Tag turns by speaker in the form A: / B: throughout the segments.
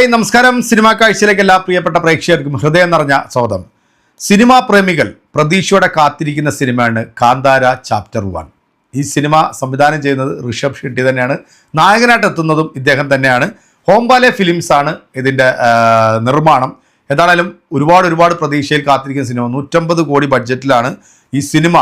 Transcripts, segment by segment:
A: Hi നമസ്കാരം. Cinema കാഴ്ചയിലേക്ക് എല്ലാ പ്രിയപ്പെട്ട പ്രേക്ഷകർക്കും ഹൃദയം നിറഞ്ഞ സ്വാഗതം. സിനിമാ പ്രേമികൾ പ്രതീക്ഷയോടെ കാത്തിരിക്കുന്ന സിനിമയാണ് കാന്താര ചാപ്റ്റർ വൺ. ഈ സിനിമ സംവിധാനം ചെയ്യുന്നത് ഋഷഭ് ഷെട്ടി തന്നെയാണ്. നായകനായിട്ട് എത്തുന്നതും ഇദ്ദേഹം തന്നെയാണ്. ഹോംബാലെ ഫിലിംസാണ് ഇതിന്റെ നിർമ്മാണം. എന്താണേലും ഒരുപാട് ഒരുപാട് പ്രതീക്ഷയിൽ കാത്തിരിക്കുന്ന സിനിമ. നൂറ്റമ്പത് കോടി ബഡ്ജറ്റിലാണ് ഈ സിനിമ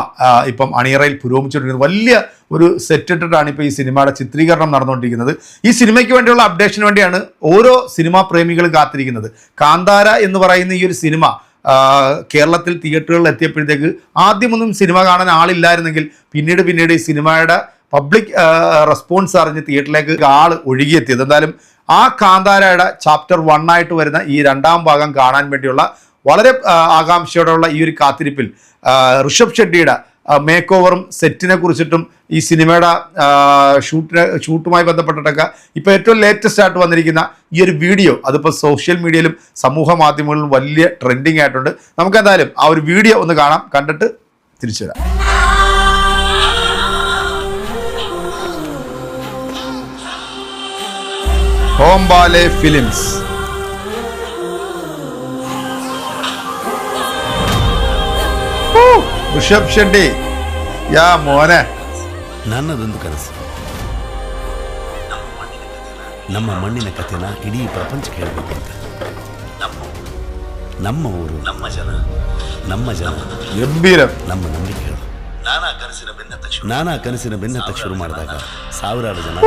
A: ഇപ്പം അണിയറയിൽ പുരോഗമിച്ചുകൊണ്ടിരിക്കുന്നത്. വലിയ ഒരു സെറ്റ് ഇട്ടിട്ടാണ് ഇപ്പോൾ ഈ സിനിമയുടെ ചിത്രീകരണം നടന്നുകൊണ്ടിരിക്കുന്നത്. ഈ സിനിമയ്ക്ക് വേണ്ടിയുള്ള അപ്ഡേഷന് വേണ്ടിയാണ് ഓരോ സിനിമാ പ്രേമികളും കാത്തിരിക്കുന്നത്. കാന്താര എന്ന് പറയുന്ന ഈ ഒരു സിനിമ കേരളത്തിൽ തിയേറ്ററുകളിൽ എത്തിയപ്പോഴത്തേക്ക് ആദ്യമൊന്നും സിനിമ കാണാൻ ആളില്ലായിരുന്നെങ്കിൽ പിന്നീട് പിന്നീട് ഈ സിനിമയുടെ പബ്ലിക് റെസ്പോൺസ് അറിഞ്ഞ് തിയേറ്ററിലേക്ക് ആൾ ഒഴുകിയെത്തിയത്. എന്തായാലും ആ കാന്താരയുടെ ചാപ്റ്റർ വൺ ആയിട്ട് വരുന്ന ഈ രണ്ടാം ഭാഗം കാണാൻ വേണ്ടിയുള്ള വളരെ ആകാംക്ഷയോടെയുള്ള ഈ ഒരു കാത്തിരിപ്പിൽ ഋഷഭ് ഷെട്ടിയുടെ മേക്ക് ഓവറും സെറ്റിനെ കുറിച്ചിട്ടും ഈ സിനിമയുടെ ഷൂട്ടിനെ ഷൂട്ടുമായി ബന്ധപ്പെട്ടിട്ടൊക്കെ ഇപ്പോൾ ഏറ്റവും ലേറ്റസ്റ്റ് ആയിട്ട് വന്നിരിക്കുന്ന ഈ ഒരു വീഡിയോ അതിപ്പോൾ സോഷ്യൽ മീഡിയയിലും സമൂഹ മാധ്യമങ്ങളിലും വലിയ ട്രെൻഡിങ് ആയിട്ടുണ്ട്. നമുക്കെന്തായാലും ആ ഒരു വീഡിയോ ഒന്ന് കാണാം. കണ്ടിട്ട് തിരിച്ചു വരാം ರೋಂಬಾಲೆ ಫಿಲಿಮ್ಸ್ ಋಷಬ್ ಶೆಟ್ಟಿ ಯಾ ಮೋನೆ
B: ನನ್ನದೊಂದು ಕನಸು. ನಮ್ಮ ಮಣ್ಣಿನ ಕಥೆನ ಇಡೀ ಪ್ರಪಂಚ ಹೇಳಬೇಕು ಅಂತ ನಮ್ಮ ಊರು ನಮ್ಮ ಜನ ನಮ್ಮ ಜನ
A: ಎಬ್ಬಿರ
B: ನಮ್ಮ ನಂಬಿಕೆ ಹೇಳು. ನಾನಾ ಕನಸಿನ ಬೆನ್ನ ತಕ್ಷಣ ನಾನಾ ಕನಸಿನ ಬೆನ್ನತ್ತ ತಕ್ಷಣ ಶುರು ಮಾಡಿದಾಗ ಸಾವಿರಾರು ಜನ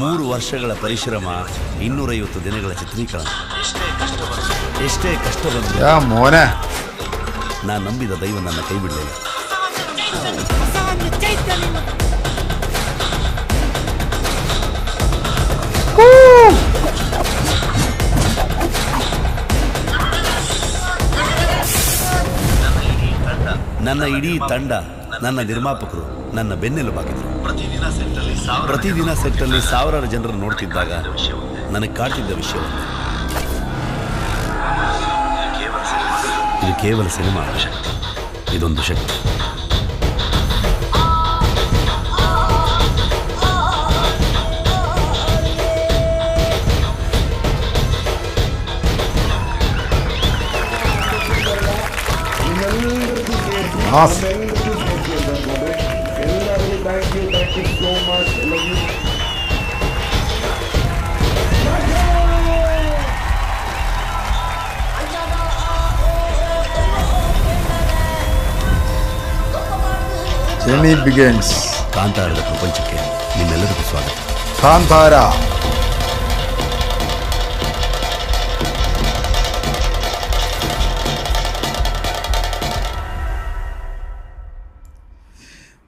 B: ಮೂರು ವರ್ಷಗಳ ಪರಿಶ್ರಮ ಇನ್ನೂರೈವತ್ತು ದಿನಗಳ ಚಿತ್ರೀಕರಣ. ಎಷ್ಟೇ ಕಷ್ಟ ಬಂದ್ರೆ
A: ಮೋನೆ.
B: ನಾನು ನಂಬಿದ ದೈವ ನನ್ನ ಕೈ ಬಿಡಲಿಲ್ಲ. ನನ್ನ ಇಡೀ ತಂಡ ನನ್ನ ನಿರ್ಮಾಪಕರು ನನ್ನ ಬೆನ್ನೆಲುಬಾಗಿದ್ರು. ಪ್ರತಿದಿನ ಸೆಟ್ಟಲ್ಲಿ ಸಾವಿರಾರು ಜನರು ನೋಡ್ತಿದ್ದಾಗ ನನಗೆ ಕಾಡ್ತಿದ್ದ ವಿಷಯ ಒಂದೇ. ಇದು ಕೇವಲ ಸಿನಿಮಾ. ಇದೊಂದು ಶಕ್ತಿ.
A: മാസ് ജേണി ബിഗൻസ്
B: ಕಾಂತಾರದ ಪ್ರಪಂಚಕ್ಕೆ ನಿಮ್ಮೆಲ್ಲರಿಗೂ ಸ್ವಾಗತ
A: കാന്താര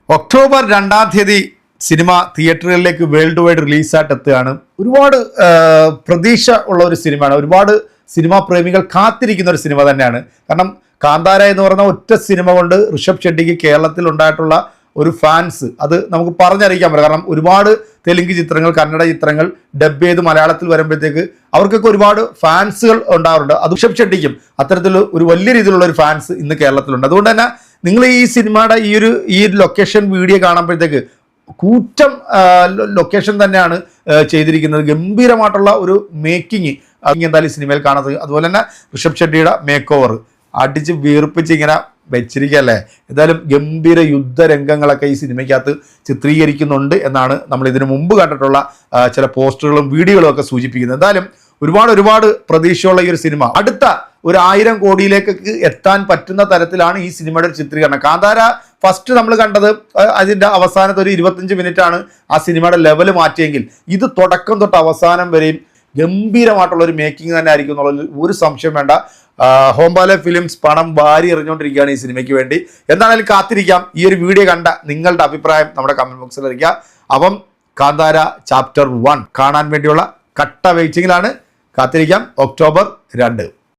A: ഒക്ടോബർ രണ്ടാം തീയതി സിനിമ തിയേറ്ററുകളിലേക്ക് വേൾഡ് വൈഡ് റിലീസായിട്ട് എത്തുകയാണ് ഒരുപാട് ആ, പ്രതീക്ഷ ഉള്ള ഒരു സിനിമയാണ് ഒരുപാട് സിനിമാ പ്രേമികൾ കാത്തിരിക്കുന്ന ഒരു സിനിമ തന്നെയാണ് കാരണം കാന്താര എന്ന് പറയുന്ന ഒറ്റ സിനിമ കൊണ്ട് ഋഷഭ് ഷെട്ടിക്ക് കേരളത്തിൽ ഉണ്ടായിട്ടുള്ള ഒരു ഫാൻസ് അത് നമുക്ക് പറഞ്ഞറിയിക്കാൻ പറ്റില്ല. കാരണം ഒരുപാട് തെലുങ്ക് ചിത്രങ്ങൾ കന്നഡ ചിത്രങ്ങൾ ഡബ് ചെയ്ത് മലയാളത്തിൽ വരുമ്പോഴത്തേക്ക് അവർക്കൊക്കെ ഒരുപാട് ഫാൻസുകൾ ഉണ്ടാവാറുണ്ട്. അത് ഋഷഭ് ഷെട്ടിക്കും അത്തരത്തിൽ ഒരു വലിയ രീതിയിലുള്ള ഒരു ഫാൻസ് ഇന്ന് കേരളത്തിലുണ്ട്. അതുകൊണ്ട് തന്നെ നിങ്ങൾ ഈ സിനിമയുടെ ഈ ഒരു ഈ ലൊക്കേഷൻ വീഡിയോ കാണുമ്പോഴത്തേക്ക് കൂറ്റം ലൊക്കേഷൻ തന്നെയാണ് ചെയ്തിരിക്കുന്നത്. ഗംഭീരമായിട്ടുള്ള ഒരു മേക്കിംഗ് എന്തായാലും സിനിമയിൽ കാണാത്തത് അതുപോലെ തന്നെ ഋഷഭ് ഷെട്ടിയുടെ മേക്ക് ഓവർ അടിച്ച് വീർപ്പിച്ച് ഇങ്ങനെ വെച്ചിരിക്കല്ലേ എന്തായാലും ഗംഭീര യുദ്ധരംഗങ്ങളൊക്കെ ഈ സിനിമയ്ക്കകത്ത് ചിത്രീകരിക്കുന്നുണ്ട് എന്നാണ് നമ്മൾ ഇതിനു മുമ്പ് കണ്ടിട്ടുള്ള ചില പോസ്റ്ററുകളും വീഡിയോകളും ഒക്കെ സൂചിപ്പിക്കുന്നത്. എന്തായാലും ഒരുപാട് ഒരുപാട് പ്രതീക്ഷയുള്ള ഈ ഒരു സിനിമ. അടുത്ത ഒരു ആയിരം കോടിയിലേക്ക് എത്താൻ പറ്റുന്ന തരത്തിലാണ് ഈ സിനിമയുടെ ഒരു ചിത്രീകരണം. കാന്താര ഫസ്റ്റ് നമ്മൾ കണ്ടത് അതിന്റെ അവസാനത്തെ ഒരു ഇരുപത്തഞ്ച് മിനിറ്റാണ് ആ സിനിമയുടെ ലെവൽ മാറ്റിയെങ്കിൽ ഇത് തുടക്കം തൊട്ട് അവസാനം വരെയും ഗംഭീരമായിട്ടുള്ള ഒരു മേക്കിംഗ് തന്നെ ആയിരിക്കും എന്നുള്ളതിൽ ഒരു സംശയം വേണ്ട. ഹോംബാല ഫിലിംസ് പണം വാരി എറിഞ്ഞുകൊണ്ടിരിക്കുകയാണ് ഈ സിനിമയ്ക്ക് വേണ്ടി. എന്താണെങ്കിലും കാത്തിരിക്കാം. ഈ ഒരു വീഡിയോ കണ്ട നിങ്ങളുടെ അഭിപ്രായം നമ്മുടെ കമന്റ് ബോക്സിൽ അറിയിക്കുക അപ്പം കാന്താര ചാപ്റ്റർ വൺ കാണാൻ വേണ്ടിയുള്ള കട്ട വെയിറ്റിങ്ങിലാണ് കാത്തിരിക്കാം. ഒക്ടോബർ രണ്ട്.